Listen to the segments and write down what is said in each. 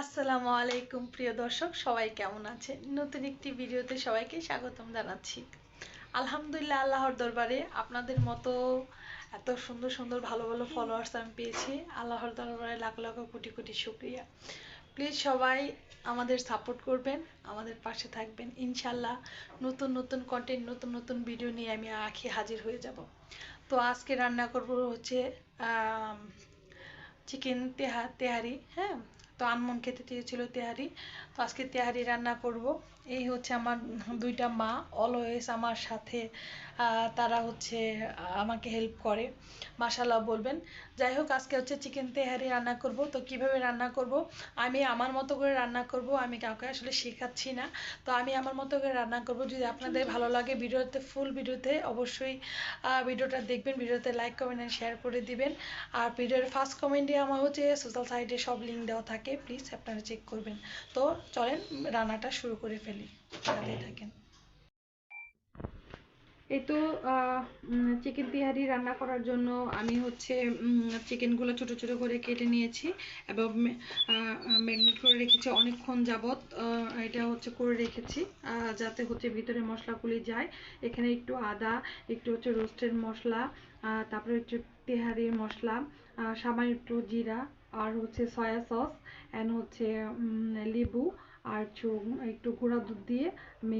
আসসালামু আলাইকুম, প্রিয় দর্শক, সবাই কেমন আছেন? নতুন একটি ভিডিওতে সবাইকে স্বাগতম জানাচ্ছি। আলহামদুলিল্লাহ, আল্লাহর দরবারে আপনাদের মতো এত সুন্দর সুন্দর ভালো ভালো ফলোয়ার্স আমি পেয়েছি। আল্লাহর দরবারে লাখ লাখ কোটি কোটি শুক্রিয়া। প্লিজ সবাই আমাদের সাপোর্ট করবেন, আমাদের পাশে থাকবেন। ইনশাল্লাহ নতুন নতুন কন্টেন্ট নতুন নতুন ভিডিও নিয়ে আমি আখি হাজির হয়ে যাব। তো আজকে রান্না করব হচ্ছে চিকেন তেহা তেহারি হ্যাঁ? তো আনমন খেতে দিয়েছিলো তেহারি। তো আজকে তেহারি রান্না করব। এই হচ্ছে আমার দুইটা মা অলওয়েজ আমার সাথে তারা হচ্ছে আমাকে হেল্প করে মাসাল্লাহ বলবেন। যাই হোক, আজকে হচ্ছে চিকেন তেহারি রান্না করব। তো কীভাবে রান্না করব? আমি আমার মতো করে রান্না করব, আমি কাউকে আসলে শেখাচ্ছি না। তো আমি আমার মতো করে রান্না করব। যদি আপনাদের ভালো লাগে ভিডিওতে ফুল ভিডিওতে, অবশ্যই ভিডিওটা দেখবেন, ভিডিওতে লাইক কমেন্ট অ্যান্ড শেয়ার করে দিবেন। আর ভিডিওর ফার্স্ট কমেন্টে আমার হচ্ছে সোশ্যাল সাইটে সব লিঙ্ক দেওয়া থাকে প্লিজ আপনারা চেক করবেন। তো চলেন, রান্নাটা শুরু করে ফেলি সাথেই থাকেন। এই তো চিকেন তিহারি রান্না করার জন্য আমি হচ্ছে চিকেনগুলো ছোট ছোট করে কেটে নিয়েছি এবং ম্যাগনেট করে রেখেছি অনেকক্ষণ যাবত এটা হচ্ছে করে রেখেছি যাতে হচ্ছে ভিতরে মশলাগুলি যায়। এখানে একটু আদা একটু হচ্ছে রোস্টের মশলা তারপরে একটু তেহারির মশলা সামান্য একটু জিরা আর হচ্ছে সয়া সস অ্যান্ড হচ্ছে লেবু। আর একটু গুঁড়া দুধ দিয়ে আমি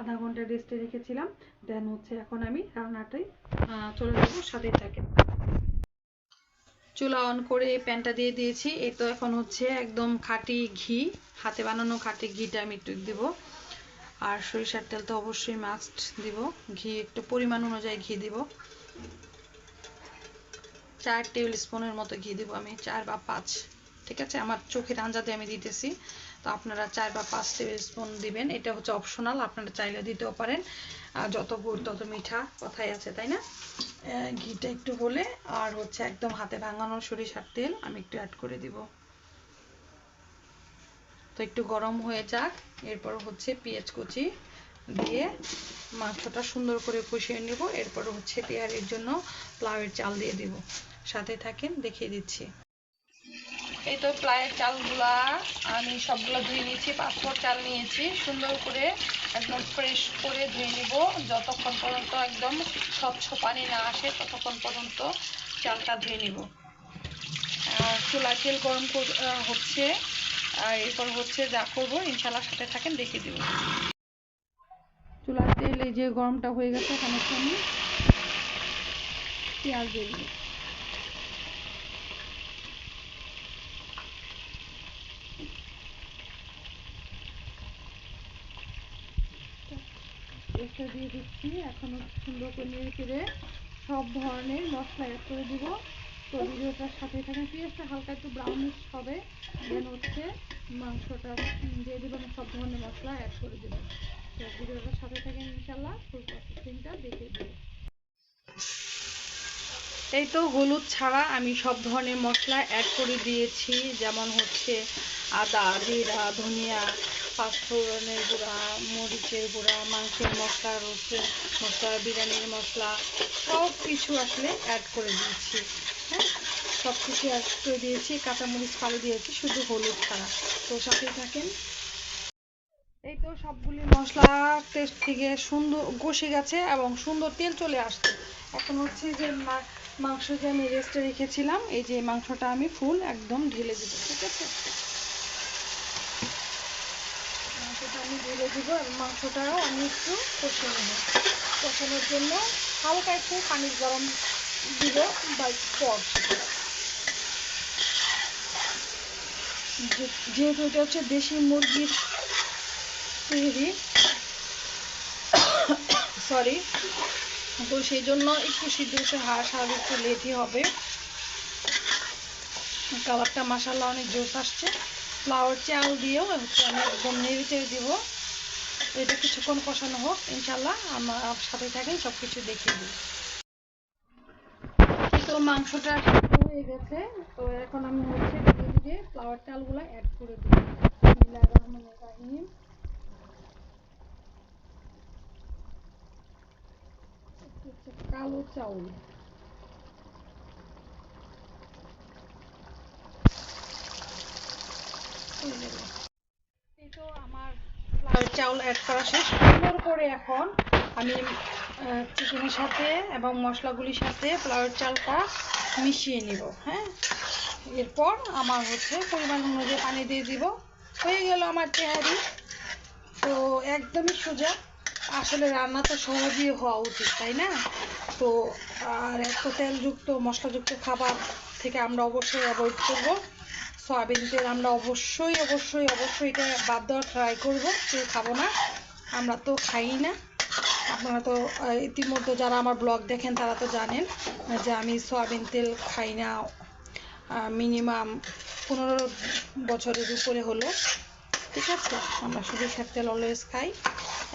আধা ঘণ্টা রেস্টে রেখেছিলাম। দেন হচ্ছে এখন আমি রান্নাটাই চলে যাব সাথেই থাকে চুলা অন করে প্যানটা দিয়ে দিয়েছি। এই তো এখন হচ্ছে একদম খাঁটি ঘি, হাতে বানানো খাঁটি ঘিটা আমি একটু দিব। আর সরিষার তেল তো অবশ্যই মাস্ট দিব। ঘি একটু পরিমাণ অনুযায়ী ঘি দিব। চার টেবিল স্পুনের মতো ঘি দিব আমি, চার বা পাঁচ। ঠিক আছে? আমার চোখের আঞ্জাতে আমি দিতেছি। তো আপনারা চার বা পাঁচ টেবিল স্পুন দিবেন। এটা হচ্ছে অপশনাল, আপনারা চাইলে দিতেও পারেন। যত গুড়, তত মিঠা কথাই আছে, তাই না? ঘিটা একটু হলে, আর হচ্ছে একদম হাতে ভাঙানো সরিষার তেল আমি একটু অ্যাড করে দিব। তো একটু গরম হয়ে যাক, এরপর হচ্ছে পেঁয়াজ কুচি দিয়ে মাংসটা সুন্দর করে কষিয়ে নেব। এরপর হচ্ছে তেয়ারির জন্য প্লাউয়ের চাল দিয়ে দিব। সাথে থাকেন, দেখিয়ে দিচ্ছি। এই তো প্লায়ের চালগুলা আমি সবগুলো ধুয়ে নিয়েছি পাসপোর্ট চাল নিয়েছি। সুন্দর করে একদম ফ্রেশ করে ধুয়ে নিব। যতক্ষণ পর্যন্ত একদম স্বচ্ছ পানি না আসে, ততক্ষণ পর্যন্ত চালটা ধুয়ে নিব। চুলা তেল গরম হচ্ছে। আর এরপর হচ্ছে যা করব ইনশাল্লাহ সাথে থাকেন, দেখিয়ে দেবো। চুলার তেল এই যে গরমটা হয়ে গেছে, এখানে আমি পেঁয়াজ দিয়ে পেঁয়াজটা দিয়ে দিচ্ছি। এখন সুন্দর করে নেড়ে চেড়ে সব ধরনের মশলা অ্যাড করে দিব। তো ভিডিওটার সাথে এখানে পেঁয়াজটা হালকা একটু ব্রাউনিশ হবে। দেন হচ্ছে মাংসটা দিয়ে দেবেন সব ধরনের মশলা অ্যাড করে দেবেন তো ভিডিওটার সাথে থাকেন ইনশাল্লাহ ফুল প্রসেসিংটা দেখে দেবো এই তো হলুদ ছাড়া আমি সব ধরনের মশলা অ্যাড করে দিয়েছি। যেমন হচ্ছে আদা, জিরা, ধনিয়া পাঁচফোড়নের গুঁড়া, মরিচের গুঁড়া, মাংসের মশলা রসুন মশলা, বিরিয়ানির মশলা সব কিছু আসলে অ্যাড করে দিয়েছি। হ্যাঁ? সব কিছু অ্যাড করে দিয়েছি, কাঁচামরিচ ফালে দিয়েছি, শুধু হলুদ ছাড়া। তো সাথে থাকেন। এই তো সবগুলি মশলা টেস্ট থেকে সুন্দর কষে গেছে এবং সুন্দর তেল চলে আসছে। এখন হচ্ছে যে মাংস যে আমি রেস্টে রেখেছিলাম, এই যে মাংসটা আমি ফুল একদম ঢেলে দিব ঠিক আছে মাংসটা আমি ঢেলে দিব মাংসটাও আমি একটু কষিয়ে নেব। কষানোর জন্য হালকা একটু পানির গরম দিব বা পর যেহেতু এটা হচ্ছে দেশি মুরগির তৈরি সরি তো সেই জন্য একটু সিদ্ধ হতে হাঁস, আর একটু লেটই হবে। কালারটা মাসাল্লা অনেক জোস আসছে। ফ্লাওয়ার চাল দিয়েও হচ্ছে আমি একদম নেড়ে চেড়ে দেবো। এটা কিছুক্ষণ কষানো হোক ইনশাল্লাহ আমার সাথে থাকেন সব কিছু দেখিয়ে দিই। তো মাংসটা হয়ে গেছে, তো এখন আমি হচ্ছে ধীরে ধীরে ফ্লাওয়ার চালগুলো অ্যাড করে দিই। রাহিম। কালো চাউল হয়ে যাবে। এই তো আমার ফ্লাওয়ার চাউল অ্যাড করা শেষ। সুন্দর করে এখন আমি চিকেনের সাথে এবং মশলাগুলির সাথে ফ্লাওয়ার চালটা মিশিয়ে নিব হ্যাঁ? এরপর আমার হচ্ছে পরিমাণ অনুযায়ী পানি দিয়ে দিব। হয়ে গেল আমার তেহারি তো একদমই সোজা। আসলে রান্না তো সহজই হওয়া উচিত, তাই না? তো আর এত তেলযুক্ত, মশলাযুক্ত খাবার থেকে আমরা অবশ্যই অ্যাভয়েড করব। সয়াবিন তেল আমরা অবশ্যই অবশ্যই অবশ্যই এটা বাদ দেওয়ার ট্রাই করব। কেউ খাব না, আমরা তো খাই না। আপনারা তো ইতিমধ্যে যারা আমার ব্লগ দেখেন, তারা তো জানেন যে আমি সয়াবিন তেল খাই না মিনিমাম পনেরো বছরের উপরে হলো। ঠিক আছে? আমরা সরিষার তেল অলওয়েজ খাই।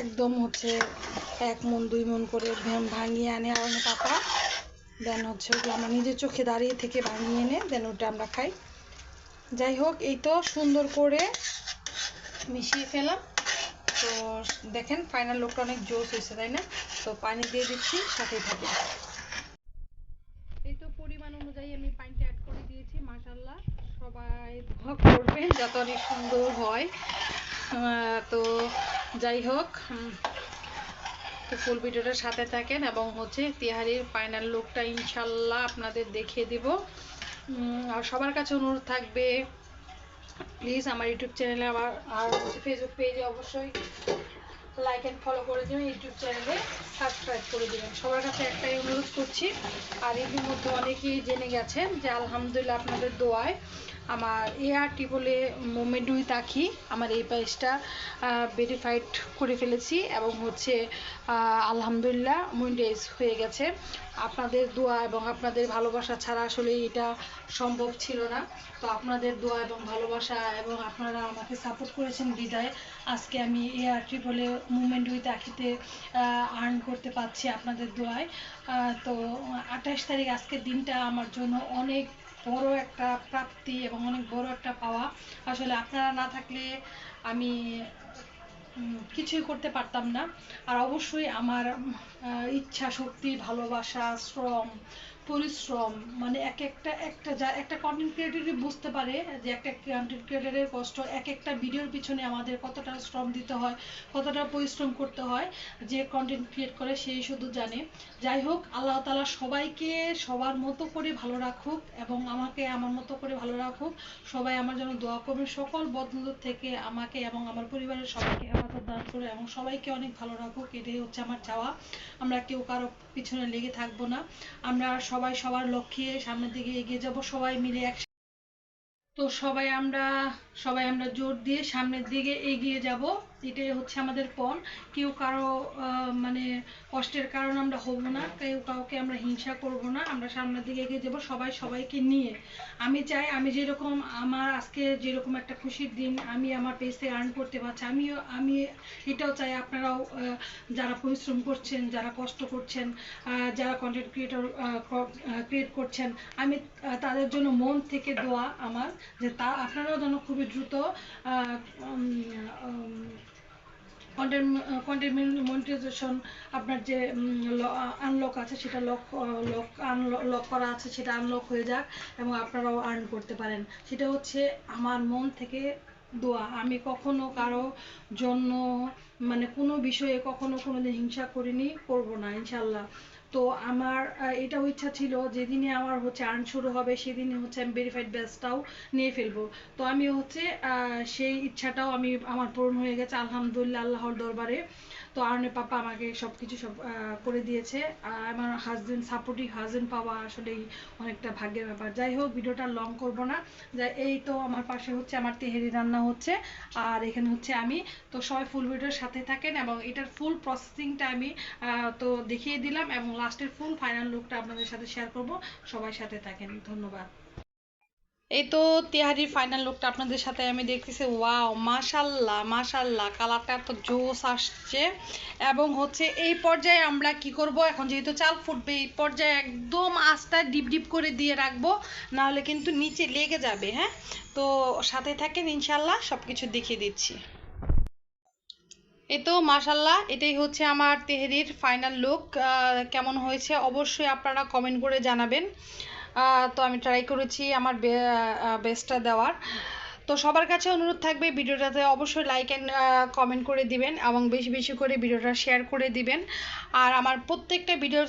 একদম হচ্ছে এক মন, দুই মন করে ভাঙিয়ে আনে আর পাতা। দেন হচ্ছে ওগুলো আমরা নিজের চোখে দাঁড়িয়ে থেকে ভাঙিয়ে এনে দেন ওটা আমরা খাই। যাই হোক এই তো সুন্দর করে মিশিয়ে ফেলাম। তো দেখেন ফাইনাল লোকটা অনেক জোস হয়েছে, তাই না? তো পানি দিয়ে দিচ্ছি, সাথেই থাকে। এই তো পরিমাণ অনুযায়ী আমি পানিটা অ্যাড করে দিয়েছি মাশাল্লাহ সবাই দোয়া করবেন, যাতে অনেক সুন্দর হয়। তো যাই হোক তো ফুল ভিডিওটার সাথে থাকেন এবং হচ্ছে তিহারির ফাইনাল লুকটা ইনশাল্লাহ আপনাদের দেখিয়ে দিব। আর সবার কাছে অনুরোধ থাকবে প্লিজ আমার ইউটিউব চ্যানেলে আমার আর ফেসবুক পেজে অবশ্যই লাইক অ্যান্ড ফলো করে দেবেন, ইউটিউব চ্যানেলে সাবস্ক্রাইব করে দেবেন। সবার কাছে একটাই অনুরোধ করছি, আর এর মধ্যে অনেকেই জেনে গেছেন যে আলহামদুলিল্লাহ আপনাদের দোয়ায় আমার এআরটি বলে উইথ আখি আমার এই পেজটা ভেরিফাইড করে ফেলেছি এবং হচ্ছে আলহামদুলিল্লাহ মনিটাইজ হয়ে গেছে। আপনাদের দোয়া এবং আপনাদের ভালোবাসা ছাড়া আসলে এটা সম্ভব ছিল না। তো আপনাদের দোয়া এবং ভালোবাসা এবং আপনারা আমাকে সাপোর্ট করেছেন বিদায়। আজকে আমি এআরটি বলে মুভমেন্ট উইথ আখিতে আর্ন করতে পারছি আপনাদের দোয়ায়। তো আঠাশ তারিখ আজকের দিনটা আমার জন্য অনেক বড় একটা প্রাপ্তি এবং অনেক বড় একটা পাওয়া। আসলে আপনারা না থাকলে আমি কিছুই করতে পারতাম না। আর অবশ্যই আমার ইচ্ছা, শক্তি, ভালোবাসা, শ্রম পরিশ্রম মানে এক একটা একটা যা, একটা কন্টেন্ট ক্রিয়েটরই বুঝতে পারে যে একটা কন্টেন্ট ক্রিয়েটরের কষ্ট, এক একটা ভিডিওর পিছনে আমাদের কতটা শ্রম দিতে হয়, কতটা পরিশ্রম করতে হয়, যে কন্টেন্ট ক্রিয়েট করে সেই শুধু জানে। যাই হোক, আল্লাহ তালা সবাইকে সবার মতো করে ভালো রাখুক এবং আমাকে আমার মতো করে ভালো রাখুক। সবাই আমার জন্য দোয়া করবেন। সকল বদনজর থেকে আমাকে এবং আমার পরিবারের সবাইকে হেফাজত দান করে এবং সবাইকে অনেক ভালো রাখুক। এটাই হচ্ছে আমার চাওয়া। আমরা কেউ কারও পিছনে লেগে থাকব না। আমরা সবাই সবার লক্ষ্যে সামনের দিকে এগিয়ে যাব, সবাই মিলে এক তো সবাই আমরা সবাই আমরা জোর দিয়ে সামনের দিকে এগিয়ে যাব। এটাই হচ্ছে আমাদের পণ, কেউ কারও মানে কষ্টের কারণ আমরা হব না, কেউ কাউকে আমরা হিংসা করব না, আমরা সামনের দিকে এগিয়ে যাব, সবাই সবাইকে নিয়ে। আমি চাই, আমি যেরকম আমার আজকে যেরকম একটা খুশির দিন, আমি আমার পেজ থেকে আর্ন করতে পারছি, আমিও, আমি এটাও চাই আপনারাও যারা পরিশ্রম করছেন, যারা কষ্ট করছেন যারা কন্টেন্ট ক্রিয়েটর ক্রিয়েট করছেন, আমি তাদের জন্য মন থেকে দোয়া আমার, যে তা আপনারাও যেন খুবই দ্রুত কন্টেন্ট কন্টেন্ট মনিটাইজেশন আপনার যে আনলক আছে, সেটা লক লক আনলক করা আছে, সেটা আনলক হয়ে যাক এবং আপনারাও আর্ন করতে পারেন। সেটা হচ্ছে আমার মন থেকে দোয়া। আমি কখনো কারও জন্য মানে কোনো বিষয়ে কখনো কোনোদিন হিংসা করিনি, করব না ইনশাল্লাহ তো আমার এটাও ইচ্ছা ছিল যেদিনে আমার হচ্ছে আর্ন শুরু হবে সেদিনে হচ্ছে আমি ভেরিফাইড ব্যাচটাও নিয়ে ফেলব। তো আমি হচ্ছে সেই ইচ্ছাটাও আমি, আমার পূরণ হয়ে গেছে আলহামদুলিল্লাহ আল্লাহর দরবারে। তো আর্নের পাপা আমাকে সব কিছু সব করে দিয়েছে। আমার হাজবেন্ড সাপোর্টিভ হাজবেন্ড পাওয়া আসলেই অনেকটা ভাগ্যের ব্যাপার। যাই হোক, ভিডিওটা লং করব না। যাই এই তো আমার পাশে হচ্ছে আমার তেহেরি রান্না হচ্ছে। আর এখানে হচ্ছে আমি। তো সবাই ফুল ভিডিওর সাথে থাকেন এবং এটার ফুল প্রসেসিংটা আমি তো দেখিয়ে দিলাম এবং লাস্টের ফুল ফাইনাল লুকটা আপনাদের সাথে শেয়ার করব। সবাই সাথে থাকেন। ধন্যবাদ। এই তো তিহারির ফাইনাল লুকটা আপনাদের সাথে আমি দেখতেছি। ওয়াও মাশাল্লাহ মাশাল্লাহ কালারটা এত জোস আসছে। এবং হচ্ছে এই পর্যায়ে আমরা কি করব? এখন যেহেতু চাল ফুটবে, এই পর্যায়ে একদম আস্তা ডিপ ডিপ করে দিয়ে রাখব। নাহলে কিন্তু নিচে লেগে যাবে হ্যাঁ? তো সাথে থাকেন, ইনশাল্লাহ সব কিছু দেখিয়ে দিচ্ছি। এই তো মাশাল্লাহ এটাই হচ্ছে আমার তেহেরির ফাইনাল লুক কেমন হয়েছে অবশ্যই আপনারা কমেন্ট করে জানাবেন। তো আমি ট্রাই করেছি আমার বেস্টটা দেওয়ার। তো সবার কাছে অনুরোধ থাকবে ভিডিওটাতে অবশ্যই লাইক অ্যান্ড কমেন্ট করে দিবেন এবং বেশি বেশি করে ভিডিওটা শেয়ার করে দিবেন। আর আমার প্রত্যেকটা ভিডিওর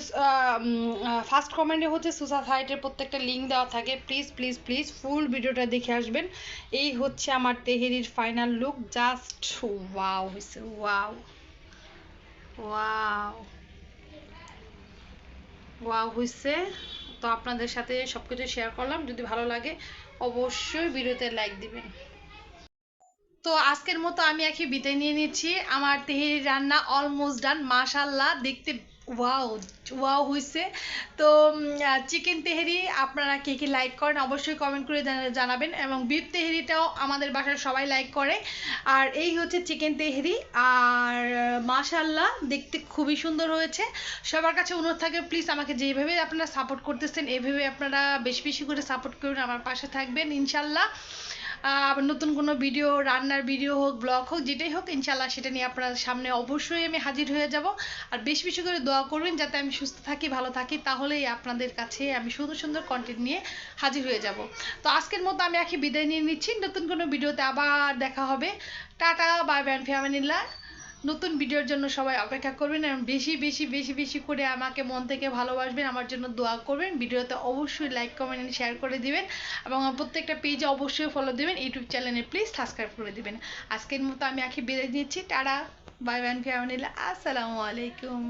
ফার্স্ট কমেন্টে হচ্ছে সুসা সাইটের প্রত্যেকটা লিঙ্ক দেওয়া থাকে। প্লিজ প্লিজ প্লিজ ফুল ভিডিওটা দেখে আসবেন। এই হচ্ছে আমার তেহেরির ফাইনাল লুক জাস্ট ওয়াও হয়েছে ওয়াও ওয়াও ওয়াও হয়েছে তো আপনাদের সাথে সব কিছু শেয়ার করলাম। যদি ভালো লাগে অবশ্যই ভিডিওতে লাইক দিবেন। তো আজকের মতো আমি একে বিদায় নিয়ে নিচ্ছি। আমার তেহেরি রান্না অলমোস্ট ডান মাশাল্লাহ দেখতে ওয়াও ওয়াও হয়েছে তো চিকেন তেহেরি আপনারা কে কে লাইক করেন অবশ্যই কমেন্ট করে জানাবেন এবং বিফ তেহেরিটাও আমাদের বাসার সবাই লাইক করে। আর এই হচ্ছে চিকেন তেহেরি। আর মাশাল্লাহ দেখতে খুবই সুন্দর হয়েছে। সবার কাছে অনুরোধ থাকে প্লিজ আমাকে যেভাবে আপনারা সাপোর্ট করতেছেন, এভাবে আপনারা বেশি বেশি করে সাপোর্ট করুন, আমার পাশে থাকবেন ইনশাল্লাহ নতুন কোনো ভিডিও রান্নার ভিডিও হোক ব্লগ হোক, যেটাই হোক ইনশাল্লাহ সেটা নিয়ে আপনার সামনে অবশ্যই আমি হাজির হয়ে যাব। আর বেশি বেশি করে দোয়া করবেন যাতে আমি সুস্থ থাকি, ভালো থাকি, তাহলেই আপনাদের কাছে আমি সুন্দর সুন্দর কন্টেন্ট নিয়ে হাজির হয়ে যাব। তো আজকের মতো আমি একই বিদায় নিয়ে নিচ্ছি। নতুন কোনো ভিডিওতে আবার দেখা হবে। টাটা বাই ব্যান ফ্যামিলিল্লা নতুন ভিডিওর জন্য সবাই অপেক্ষা করবেন এবং বেশি বেশি বেশি বেশি করে আমাকে মন থেকে ভালোবাসবেন, আমার জন্য দোয়া করবেন। ভিডিওতে অবশ্যই লাইক কমেন্ট শেয়ার করে দিবেন এবং প্রত্যেকটা পেজে অবশ্যই ফলো দিবেন। ইউটিউব চ্যানেলে প্লিজ সাবস্ক্রাইব করে দিবেন। আজকের মতো আমি আঁখি বেঁধে দিচ্ছি টাটা। বাই বাই ফ্যামিলি আসসালামু আলাইকুম।